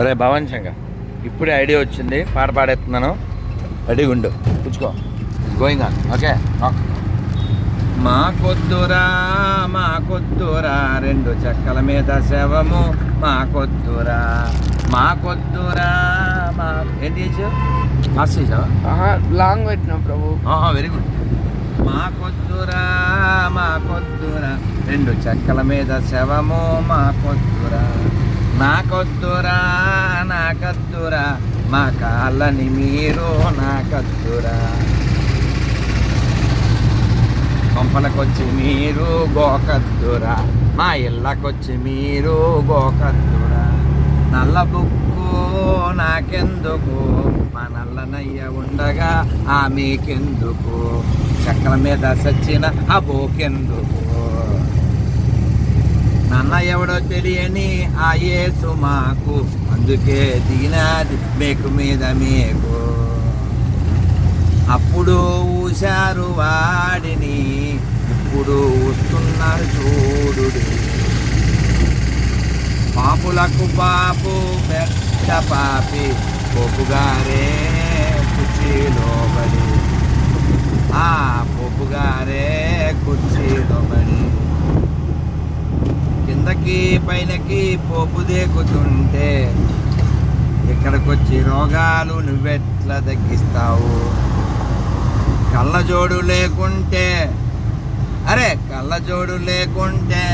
ఒరే భవన్ శంకర్ ఇప్పుడే ఐడియా వచ్చింది పాట పాడేస్తున్నాను. రెడీగా ఉండు పుచ్చుకో. గోయింగ్ ఆన్ ఓకే మా కొద్దురా మా కొద్దురా రెండు చెక్కల మీద శవము. మా కొద్దురా మా కొద్దురా మా ఏంటి చేసావు పాస్ చేసావా లాంగ్ పెట్టిన ప్రభు. వెరీ గుడ్ మా కొద్దురా మా కొద్దురా రెండు చెక్కల మీద శవము. మా కొద్దురా నా నాకద్దురా నా మా కాళ్ళని మీరు నాకద్దురా. కొంపలకొచ్చి మీరు గోకద్దురా మా ఇళ్ళకొచ్చి మీరు గోకద్దురా. నల్ల బుక్కు నాకెందుకు? మా నల్లనయ్య ఉండగా ఆమెకెందుకు? చక్రం మీద సచ్చిన ఆ బోకెందుకు నాన్న ఎవడో తెలియని ఆ యేసు మాకు. అందుకే దిగినది మేకు మీద మేకు. అప్పుడు ఊశారు వాడిని ఇప్పుడు వస్తున్నారు చూడుడి. పాపులకు పాపు పెద్ద పాపి పోపుగారే కుచీలో ఆ పోపుగారే కుర్చీలోబడి పైనకి పైనకి పోపు దేకుతుంటే ఇక్కడికొచ్చి రోగాలు నువ్వెట్లా తగ్గిస్తావు? కళ్ళజోడు లేకుంటే అరే కళ్ళజోడు లేకుంటే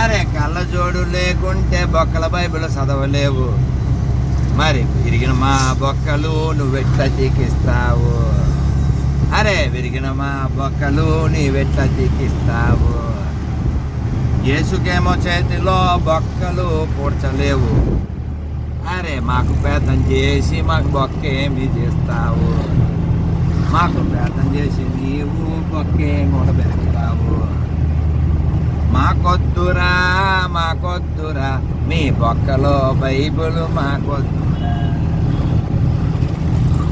అరే కళ్ళజోడు లేకుంటే బొక్కల బైబిల్ చదవలేవు. మరి విరిగిన మా బొక్కలు నువ్వెట్లా తీకిస్తావు? అరే విరిగిన మా బొక్కలు నీవెట్లా తీకిస్తావు? యేసుకేమో చేతిలో బొక్కలు పూడ్చలేవు. అరే మాకు పేదం చేసి మాకు బొక్క ఏమి చేస్తావు? మాకు పేదం చేసి నీవు బొక్కేం కూడా పెరుగుతావు మాకొద్దురా మాకొద్దురా మీ బొక్కలో బైబుల్ మాకొద్దురా.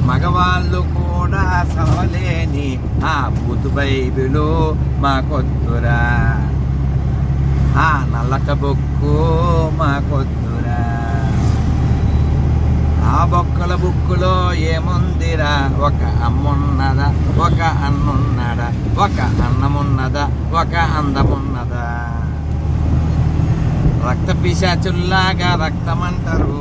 మగవాళ్ళు కూడా చదవలేని ఆ బూతు బైబిలు మాకొద్దురా. ఆ నల్లక బొక్కు మాకొద్దురా ఆ బొక్కల బుక్కులో ఏముందిరా? ఒక అమ్మున్నదా? ఒక అన్నున్నాడా ఒక అన్నమున్నదా? ఒక అందమున్నదా? రక్త పిశాచుల్లాగా రక్తమంటారు.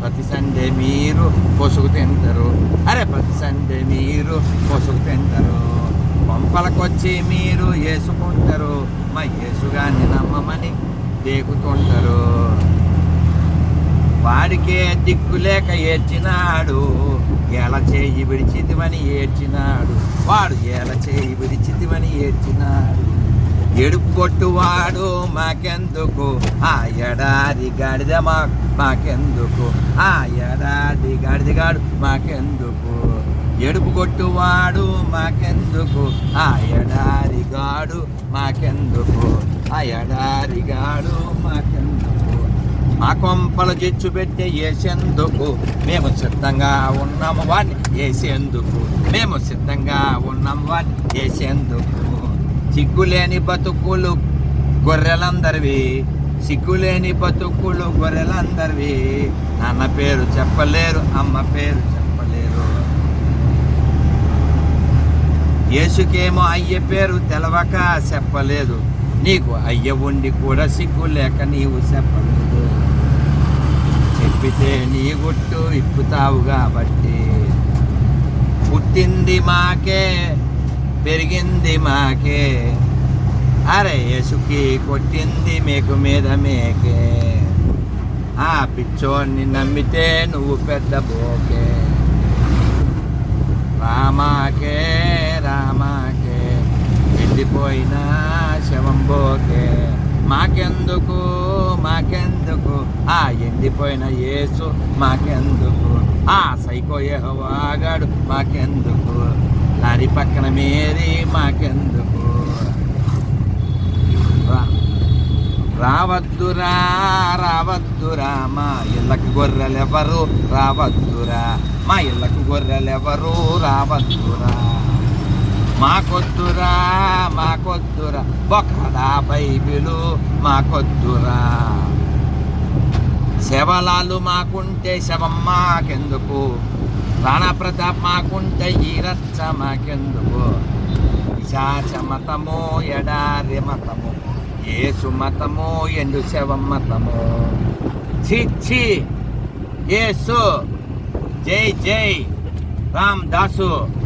ప్రతి సండే మీరు పొసుగు తింటారు. అరే ప్రతి సండే మీరు పొసుగు తింటారు. పంపలకొచ్చి మీరు వేసుకుంటారు మా యేసుగాన్ని నమ్మమని దేకుతుంటారు. వాడికే దిక్కు లేక ఏడ్చినాడు. ఎలా చేయి విడిచితివని ఏడ్చినాడు. వాడు ఎలా చేయి విడిచితివని ఏడ్చినాడు. ఎడుపు కొట్టువాడు మాకెందుకు? ఆ ఎడారి గాడిద మా మాకెందుకు? ఆ ఎడారి గాడిదగాడు మాకెందుకు? ఎడుపు కొట్టువాడు మాకెందుకు? ఆ ఎడారిగాడు మాకెందుకు? ఆ ఎడారిగాడు మాకెందుకు? మా కొంపలు చెచ్చు పెట్టి వేసేందుకు మేము సిద్ధంగా ఉన్నాము వాడిని వేసేందుకు మేము సిద్ధంగా ఉన్నాము వాడిని వేసేందుకు సిగ్గులేని బతుకులు గొర్రెలందరివి. సిగ్గులేని బతుకులు గొర్రెలందరివి. నాన్న పేరు చెప్పలేరు అమ్మ పేరు చెప్పలేరు యేసుకేమో అయ్య పేరు తెలవక చెప్పలేదు. నీకు అయ్య ఉండి కూడా సిగ్గు లేక నీవు చెప్పలేదు. చెప్పితే నీ గుట్టు ఇప్పుతావు కాబట్టి. పుట్టింది మాకే పెరిగింది మాకే. అరే యేసుకి కొట్టింది మీకు మీద మేకే. ఆ పిచ్చోన్ని నమ్మితే నువ్వు పెద్ద బోకే. రామాకే రామాకే ఎండిపోయిన శవంబోకే మాకెందుకు మాకెందుకు? ఆ ఎండిపోయిన యేసు మాకెందుకు? ఆ సైకో యెహోవాగాడు మాకెందుకు? లారీ పక్కన మేరీ మాకెందుకు? రావద్దురా రావద్దురా మా ఇళ్ళకి గొర్రెలెవరు? రావద్దురా మా ఇళ్ళకు గొర్రెలెవరు? రావద్దురా మాకొద్దురా మాకొద్దురా బొక్కడా బైబిలు మాకొద్దురా శవలాలు మాకుంటే శవం మాకెందుకు? ప్రాణప్రతాప్ మాకుంటే ఈ రచ్చ మాకెందుకు? విశాచ మతమో ఎడారి మతము ఏసు మతము ఎండు శవం మతము. ఛీ ఛీ. జై జై. రామ్ దాసు.